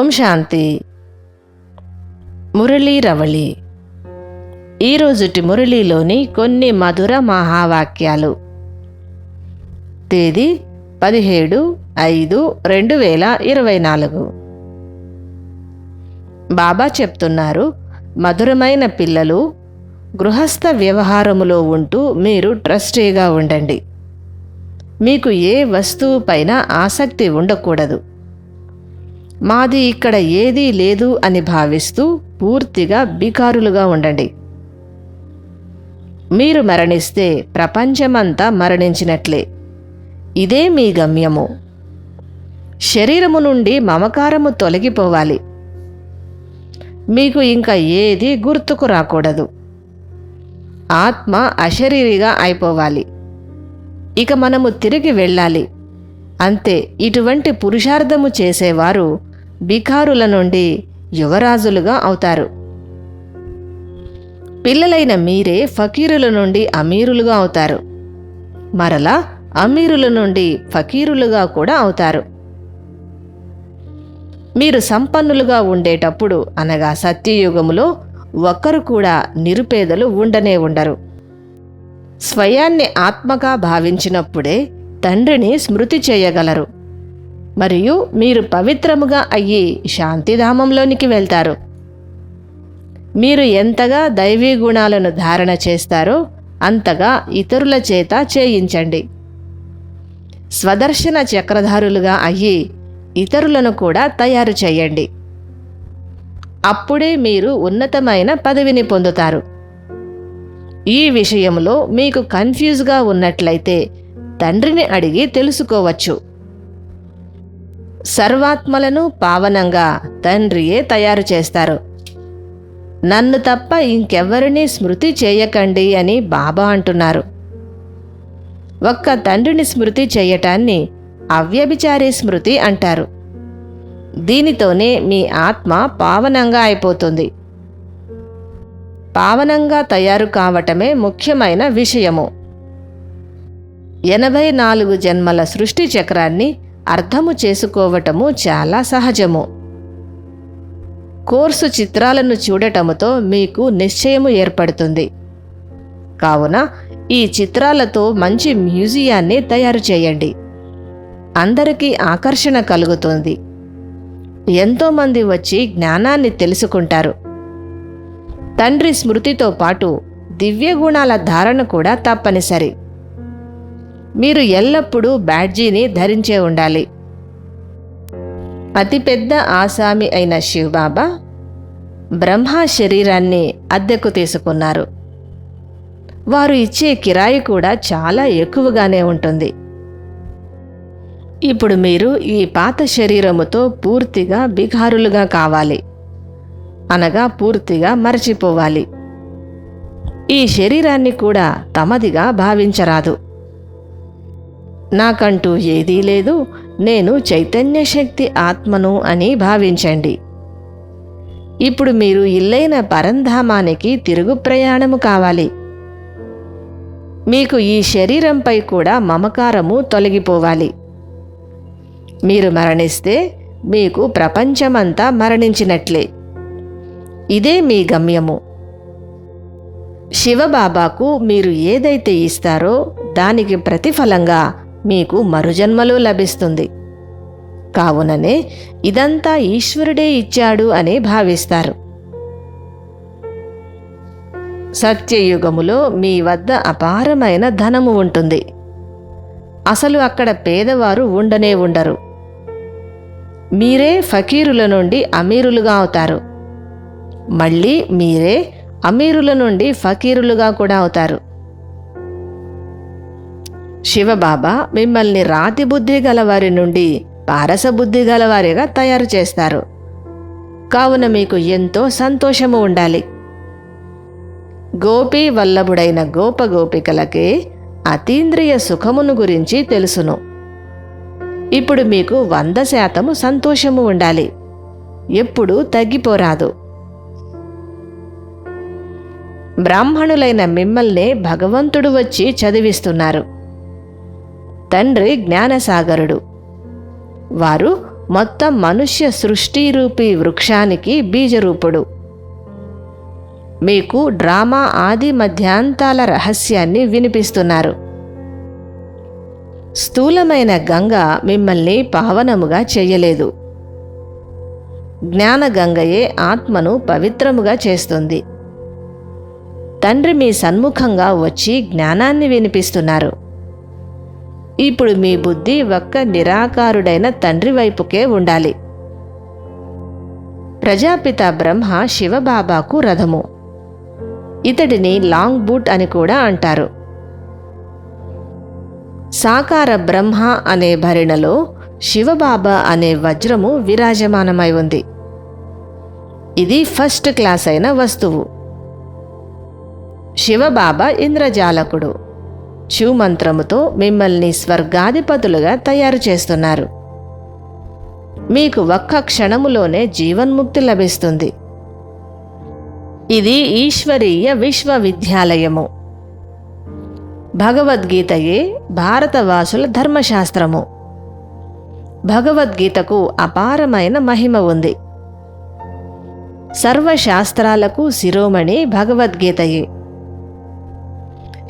ఓం శాంతి. మురళీ రవళి. ఈరోజుటి మురళీలోని కొన్ని మధుర మహావాక్యాలు. తేదీ పదిహేడు ఐదు రెండు వేల ఇరవై నాలుగు. బాబా చెప్తున్నారు మధురమైన పిల్లలు గృహస్థ వ్యవహారములో ఉంటూ మీరు ట్రస్టీగా ఉండండి. మీకు ఏ వస్తువు పైన ఆసక్తి ఉండకూడదు. మాది ఇక్కడ ఏదీ లేదు అని భావిస్తూ పూర్తిగా బికారులుగా ఉండండి. మీరు మరణిస్తే ప్రపంచమంతా మరణించినట్లే. ఇదే మీ గమ్యము. శరీరము నుండి మమకారము తొలగిపోవాలి. మీకు ఇంకా ఏది గుర్తుకు రాకూడదు. ఆత్మ అశరీరిగా అయిపోవాలి. ఇక మనము తిరిగి వెళ్ళాలి. అంతే ఇటువంటి పురుషార్థము చేసేవారు బికారుల నుండి యువరాజులుగా అవుతారు. పిల్లలైన మీరే ఫకీరుల నుండి అమీరులుగా అవుతారు. మరలా అమీరుల నుండి ఫకీరులుగా కూడా అవుతారు. మీరు సంపన్నులుగా ఉండేటప్పుడు అనగా సత్యయుగములో ఒక్కరు కూడా నిరుపేదలు ఉండనే ఉండరు. స్వయాన్ని ఆత్మగా భావించినప్పుడే తండ్రిని స్మృతి చేయగలరు. మరియు మీరు పవిత్రముగా అయ్యి శాంతిధామంలోనికి వెళ్తారు. మీరు ఎంతగా దైవీ గుణాలను ధారణ చేస్తారో అంతగా ఇతరుల చేత చేయించండి. స్వదర్శన చక్రధారులుగా అయ్యి ఇతరులను కూడా తయారు చేయండి. అప్పుడే మీరు ఉన్నతమైన పదవిని పొందుతారు. ఈ విషయంలో మీకు కన్ఫ్యూజ్గా ఉన్నట్లయితే తండ్రిని అడిగి తెలుసుకోవచ్చు. సర్వాత్మలను పావనంగా తండ్రియే తయారు చేస్తారు. నన్ను తప్ప ఇంకెవ్వరినీ స్మృతి చేయకండి అని బాబా అంటున్నారు. ఒక్క తండ్రిని స్మృతి చేయటాన్ని అవ్యభిచారి స్మృతి అంటారు. దీనితోనే మీ ఆత్మ పావనంగా అయిపోతుంది. పావనంగా తయారు కావటమే ముఖ్యమైన విషయము. ఎనభై నాలుగు జన్మల సృష్టి చక్రాన్ని అర్థము చేసుకోవటము చాలా సహజము. కోర్సు చిత్రాలను చూడటముతో మీకు నిశ్చయము ఏర్పడుతుంది. కావున ఈ చిత్రాలతో మంచి మ్యూజియాన్ని తయారు చేయండి. అందరికీ ఆకర్షణ కలుగుతుంది. ఎంతోమంది వచ్చి జ్ఞానాన్ని తెలుసుకుంటారు. తండ్రి స్మృతితో పాటు దివ్య గుణాల ధారణ కూడా తప్పనిసరి. మీరు ఎల్లప్పుడూ బ్యాడ్జీని ధరించే ఉండాలి. అతిపెద్ద ఆసామి అయిన శివబాబా బ్రహ్మ శరీరాన్ని అద్దెకు తీసుకున్నారు. వారు ఇచ్చే కిరాయి కూడా చాలా ఎక్కువగానే ఉంటుంది. ఇప్పుడు మీరు ఈ పాత శరీరముతో పూర్తిగా బిఘారులుగా కావాలి. అనగా పూర్తిగా మరచిపోవాలి. ఈ శరీరాన్ని కూడా తమదిగా భావించరాదు. నాకంటూ ఏదీ లేదు. నేను చైతన్య శక్తి ఆత్మను అని భావించండి. ఇప్పుడు మీరు ఇల్లైన పరంధామానికి తిరుగు ప్రయాణము కావాలి. మీకు ఈ శరీరంపై కూడా మమకారము తొలగిపోవాలి. మీరు మరణిస్తే మీకు ప్రపంచమంతా మరణించినట్లే. ఇదే మీ గమ్యము. శివబాబాకు మీరు ఏదైతే ఇస్తారో దానికి ప్రతిఫలంగా మీకు మరుజన్మలో లభిస్తుంది. కావుననే ఇదంతా ఈశ్వరుడే ఇచ్చాడు అని భావిస్తారు. సత్యయుగములో మీ వద్ద అపారమైన ధనము ఉంటుంది. అసలు అక్కడ పేదవారు ఉండనే ఉండరు. మీరే ఫకీరుల నుండి అమీరులుగా అవుతారు. మళ్ళీ మీరే అమీరుల నుండి ఫకీరులుగా కూడా అవుతారు. శివబాబా మిమ్మల్ని రాతి బుద్ధి గలవారి నుండి పారస బుద్ధి గలవారిగా తయారు చేస్తారు. కావున మీకు ఎంతో సంతోషము ఉండాలి. గోపీ వల్లభుడైన గోప గోపికలకే అతీంద్రియ సుఖమును గురించి తెలుసును. ఇప్పుడు మీకు వంద శాతము సంతోషము ఉండాలి. ఎప్పుడూ తగ్గిపోరాదు. బ్రాహ్మణులైన మిమ్మల్నే భగవంతుడు వచ్చి చదివిస్తున్నారు. తండ్రి జ్ఞానసాగరుడు. వారు మొత్తం మనుష్య సృష్టి రూపీ వృక్షానికి బీజరూపుడు. మీకు డ్రామా ఆది మధ్యాంతాల రహస్యాన్ని వినిపిస్తున్నారు. స్థూలమైన గంగ మిమ్మల్ని పావనముగా చేయలేదు. జ్ఞానగంగయే ఆత్మను పవిత్రముగా చేస్తుంది. తండ్రి మీ సన్ముఖంగా వచ్చి జ్ఞానాన్ని వినిపిస్తున్నారు. ఇప్పుడు మీ బుద్ధి ఒక్క నిరాకారుడైన తండ్రి వైపుకే ఉండాలి. ప్రజాపిత బ్రహ్మ శివబాబాకు రథము. ఇతడిని లాంగ్ బూట్ అని కూడా అంటారు. సాకార బ్రహ్మ అనే భరిణలో శివబాబా అనే వజ్రము విరాజమానమై ఉంది. ఇది ఫస్ట్ క్లాస్ అయిన వస్తువు. శివబాబా ఇంద్రజాలకుడు. శివమంత్రముతో మిమ్మల్ని స్వర్గాధిపతులుగా తయారు చేస్తున్నారు. మీకు ఒక్క క్షణములోనే జీవన్ముక్తి లభిస్తుంది. ఇది ఈశ్వరీయ విశ్వవిద్యాలయము. భగవద్గీతయే భారతవాసుల ధర్మశాస్త్రము. భగవద్గీతకు అపారమైన మహిమ ఉంది. సర్వశాస్త్రాలకు శిరోమణి భగవద్గీతయే.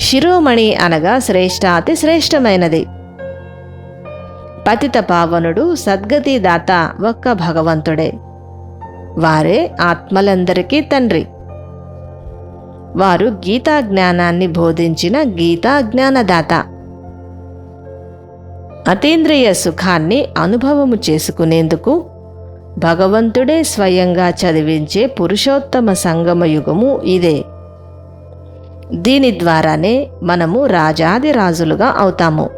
శిరోమణి అనగా శ్రేష్టాతి శ్రేష్టమైనది. పతిత పావనుడు సద్గతి దాత ఒక్క భగవంతుడే. వారే ఆత్మలందరికీ తండ్రి. వారు గీతా జ్ఞానాన్ని బోధించిన గీతా జ్ఞానదాత. అతీంద్రియ సుఖాన్ని అనుభవము చేసుకునేందుకు భగవంతుడే స్వయంగా చదివించే పురుషోత్తమ సంగమ యుగము ఇదే. దీని ద్వారానే మనము రాజాది రాజులుగా అవుతాము.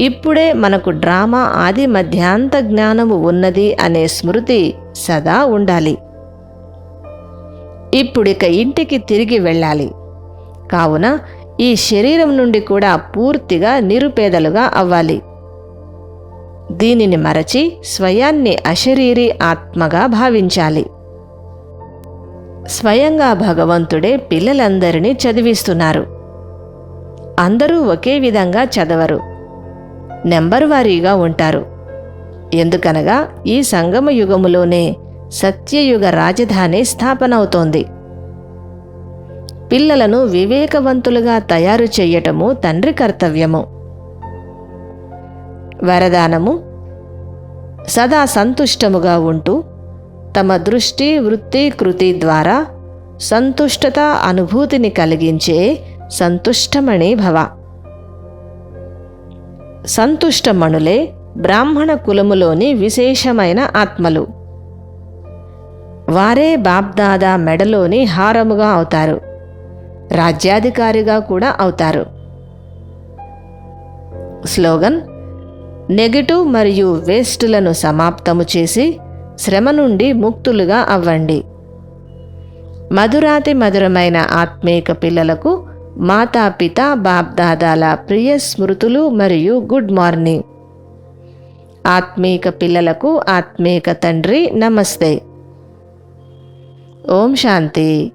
ఇప్పుడే మనకు డ్రామా ఆది మధ్యాంత జ్ఞానము ఉన్నది అనే స్మృతి సదా ఉండాలి. ఇప్పుడిక ఇంటికి తిరిగి వెళ్ళాలి. కావున ఈ శరీరం నుండి కూడా పూర్తిగా నిరుపేదలుగా అవ్వాలి. దీనిని మరచి స్వయాన్ని అశరీరి ఆత్మగా భావించాలి. స్వయంగా భగవంతుడే పిల్లలందరినీ చదివిస్తున్నారు. అందరూ ఒకే విధంగా చదవరు. నెంబర్ వారీగా ఉంటారు. ఎందుకనగా ఈ సంగమ యుగములోనే సత్యయుగ రాజధాని స్థాపనవుతోంది. పిల్లలను వివేకవంతులుగా తయారు చేయటము తండ్రి కర్తవ్యము. వరదానము సదా సంతుష్టముగా ఉంటూ తమ దృష్టి వృత్తి కృతి ద్వారా సంతుష్టత అనుభూతిని కలిగించే సంతుష్టమణి భవ. సంతుష్టమణులే బ్రాహ్మణ కులములోని విశేషమైన ఆత్మలు. వారే బాబ్దాదా మెడలోని హారముగా అవుతారు. రాజ్యాధికారిగా కూడా అవుతారు. స్లోగన్ నెగటివ్ మరియు వేస్టులను సమాప్తము చేసి శ్రమ నుండి ముక్తులుగా అవ్వండి. మధురాతి మధురమైన ఆత్మీక పిల్లలకు మాతాపిత బాప్దాదాల ప్రియ స్మృతులు మరియు గుడ్ మార్నింగ్. ఆత్మీక పిల్లలకు ఆత్మీక తండ్రి నమస్తే. ఓం శాంతి.